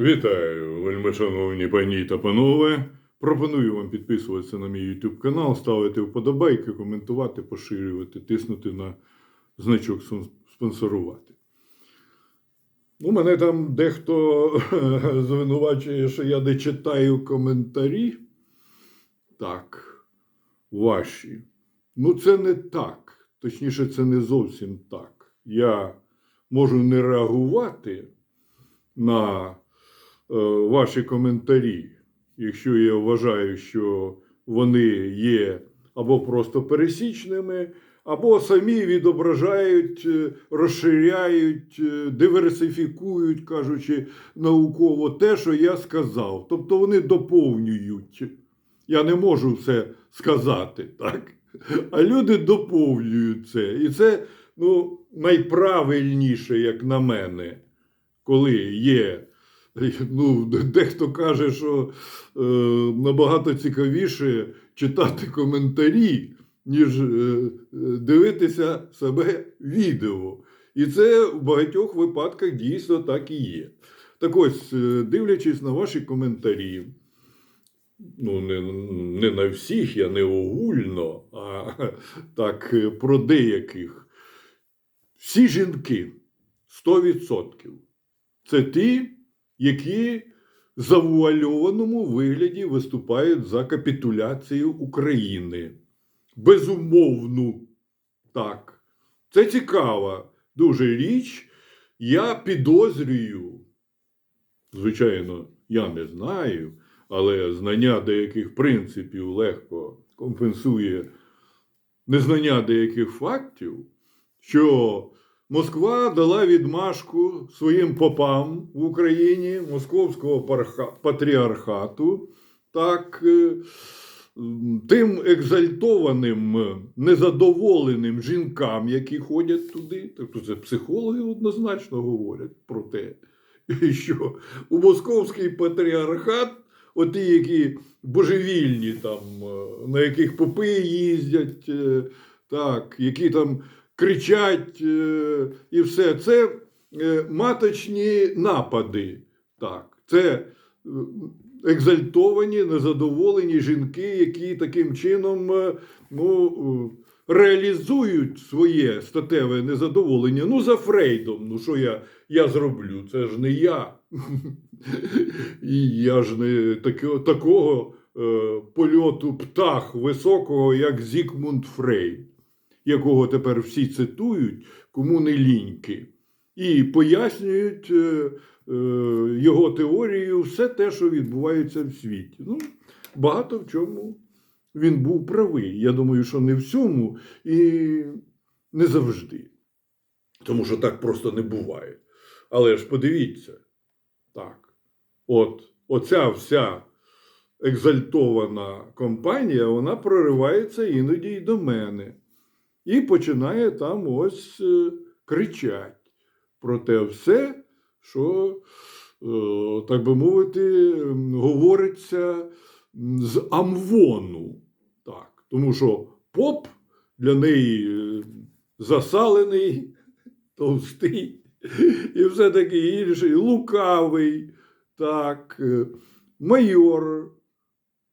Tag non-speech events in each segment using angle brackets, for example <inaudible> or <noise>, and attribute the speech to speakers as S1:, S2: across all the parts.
S1: Вітаю, вельмишановні пані та панове. Пропоную вам підписуватися на мій YouTube канал, ставити вподобайки, коментувати, поширювати, тиснути на значок спонсорувати. У мене там дехто <laughs> звинувачує, що я не читаю коментарі. Так, ваші. Ну, це не так. Точніше, це не зовсім так. Я можу не реагувати на ваші коментарі, якщо я вважаю, що вони є або просто пересічними, або самі відображають, е, розширяють, е, диверсифікують, кажучи науково, те, що я сказав. Тобто вони доповнюють. Я не можу все сказати, так? <laughs> А люди доповнюють це. І це ну, найправильніше, як на мене коли є. <laughs> Ну, дехто каже, що е, набагато цікавіше читати коментарі, ніж е, дивитися себе відео. І це в багатьох випадках дійсно так і є. Так ось, е, дивлячись на ваші коментарі, ну, не, не на всіх, я не огульно, а <laughs> так е, про деяких. Всі жінки 100%. Це ті, які в завуальованому вигляді виступають за капітуляцію України. Безумовну. Так. Це цікава дуже річ. Я підозрюю, звичайно, я не знаю, але знання деяких принципів легко компенсує незнання деяких фактів, що Москва дала відмашку своїм попам в Україні Московського патріархату, так, е, тим екзальтованим, незадоволеним жінкам, які ходять туди. Тобто це психологи однозначно говорять про те, <laughs> що у Московський патріархат, оті, які божевільні, там, е, на яких попи їздять, е, так, які там кричать е, і все. Це е, маточні напади. Так, це е, екзальтовані, незадоволені жінки, які таким чином ну, реалізують своє статеве незадоволення. Ну, за Фрейдом. Ну, що я, я зроблю? Це ж не я. <laughs> І я ж не такого польоту птах високого, як Зікмунд Фрейд якого тепер всі цитують, кому не ліньки, і пояснюють е, е, його теорією все те, що відбувається в світі. Ну, багато в чому він був правий. Я думаю, що не всьому і не завжди. Тому що так просто не буває. Але ж подивіться, так, от оця вся екзальтована компанія, вона проривається іноді й до мене і починає там ось е, кричать про те все, що, е, так би мовити, говориться з амвону. Так. Тому що поп для неї е, засалений, <laughs> товстий і все таке інше, лукавий, так, майор,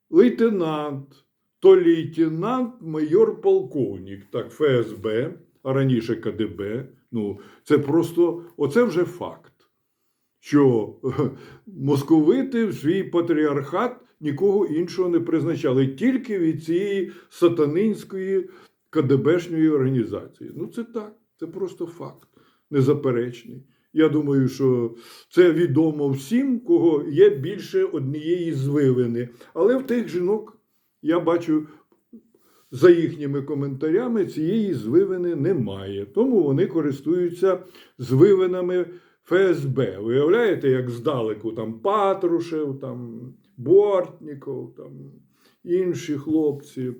S1: лейтенант то лейтенант, майор полковник, так, ФСБ, а раніше КДБ. Ну, це просто, оце вже факт, що е, московити в свій патріархат нікого іншого не призначали, тільки від цієї сатанинської КДБшньої організації. Ну, це так, це просто факт, незаперечний. Я думаю, що це відомо всім, кого є більше однієї звивини. Але в тих жінок я бачу за їхніми коментарями цієї звивини немає. Тому вони користуються звивинами ФСБ. Виявляєте, як здалеку там Патрушев, там Бортніков, там інші хлопці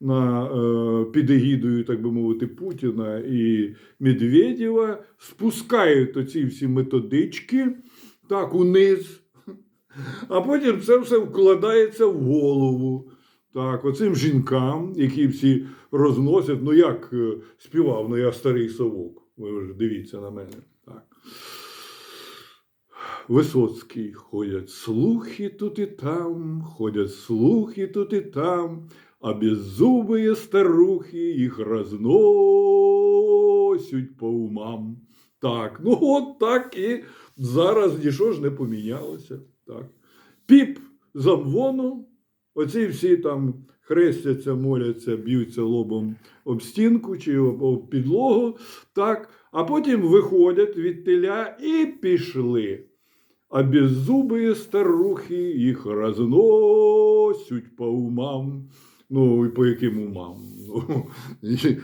S1: на, е, під егідою, так би мовити, Путіна і Медведєва спускають оці всі методички так униз. А потім це все вкладається в голову. Так, оцим жінкам, які всі розносять, ну як е, співав, ну я старий совок. Ви ж дивіться на мене. Так. Висоцький ходять слухи тут і там, ходять слухи тут і там, а беззубые старухи їх розносять по умам. Так, ну от так і зараз нічого ж не помінялося. Так. Піп з амвону, оці всі там хрестяться, моляться, б'ються лобом об стінку чи об, підлогу, так, а потім виходять від теля і пішли. А беззубые старухи їх розносять по умам. Ну, і по яким умам? Ну,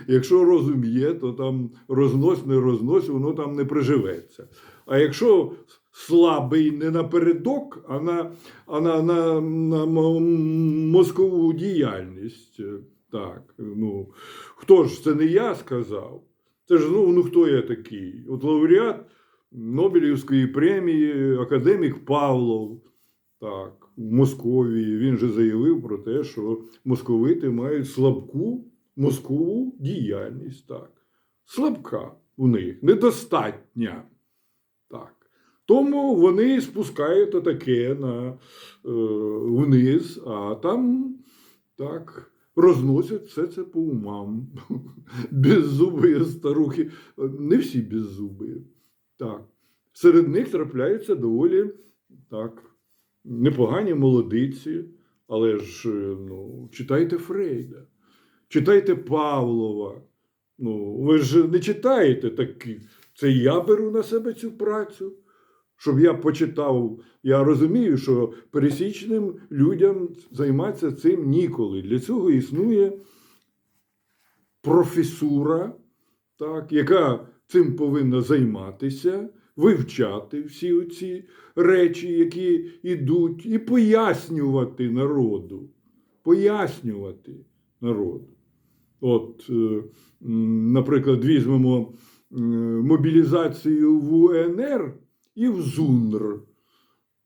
S1: якщо розум є, то там рознось, не рознось, воно там не приживеться. А якщо слабий не напередок, а на, а на, на, на мозкову діяльність. Так, ну, хто ж це не я сказав? Це ж ну, ну хто я такий? От лауреат Нобелівської премії, академік Павлов. Так, в Московії він же заявив про те, що московити мають слабку мозкову діяльність. Так. Слабка у них, недостатня. Так. Тому вони спускають таке на, е, вниз, а там так, розносять все це по умам. <laughs> Беззубі старухи. Не всі беззубі. Так. Серед них трапляються доволі так, непогані молодиці, але ж е, ну, читайте Фрейда, читайте Павлова. Ну, ви ж не читаєте такі. Це я беру на себе цю працю, щоб я почитав. Я розумію, що пересічним людям займатися цим ніколи. Для цього існує професура, так, яка цим повинна займатися, вивчати всі ці речі, які йдуть, і пояснювати народу. Пояснювати народу. От, е, наприклад, візьмемо е, мобілізацію в УНР і в ЗУНР.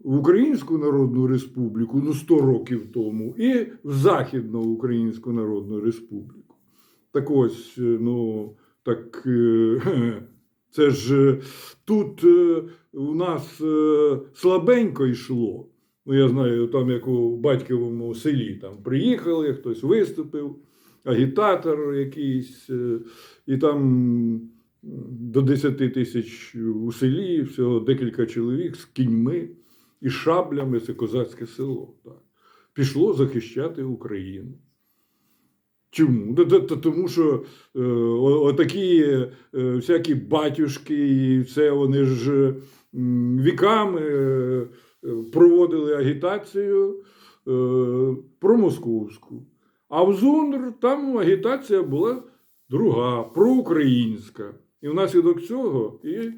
S1: В Українську Народну Республіку ну 100 років тому, і в Західну Українську Народну Республіку. Так ось, е, ну, так е, <laughs> це ж е, тут у нас слабенько йшло. Ну, я знаю, там як у батьковому селі там приїхали, хтось виступив, агітатор якийсь, і там до 10 тисяч у селі, всього декілька чоловік з кіньми і шаблями це козацьке село. Так. Пішло захищати Україну. Чому? Тому що е, отакі е, всякі батюшки, і все вони ж віками е, проводили агітацію е, про московську. А в ЗУНР там агітація була друга, проукраїнська. І внаслідок цього і,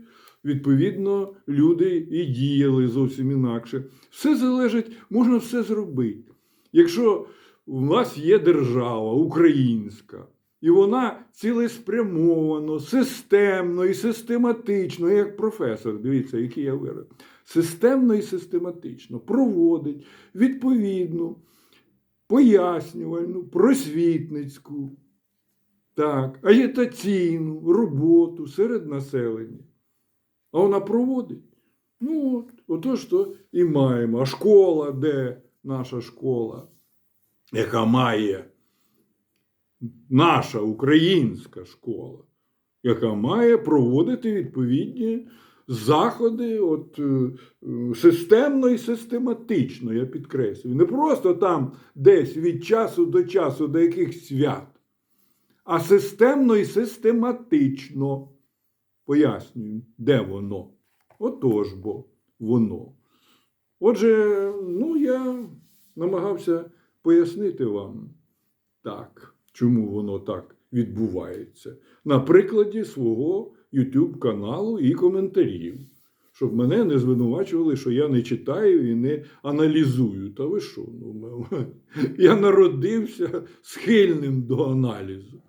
S1: відповідно, люди і діяли зовсім інакше. Все залежить, можна все зробити. Якщо у нас є держава українська, і вона цілеспрямовано, системно і систематично, як професор, дивіться, який я вираз, системно і систематично проводить відповідну пояснювальну, просвітницьку, так, агітаційну роботу серед населення. А вона проводить. Ну, от, отож то і маємо. А школа, де наша школа, яка має наша українська школа, яка має проводити відповідні заходи от, е, системно і систематично, я підкреслюю. Не просто там десь від часу до часу до якихось свят, а системно і систематично. Пояснюю, де воно. Отож бо воно. Отже, ну я намагався пояснити вам так, чому воно так відбувається. На прикладі свого YouTube каналу і коментарів. Щоб мене не звинувачували, що я не читаю і не аналізую. Та ви що? Ну, <laughs> я народився схильним до аналізу.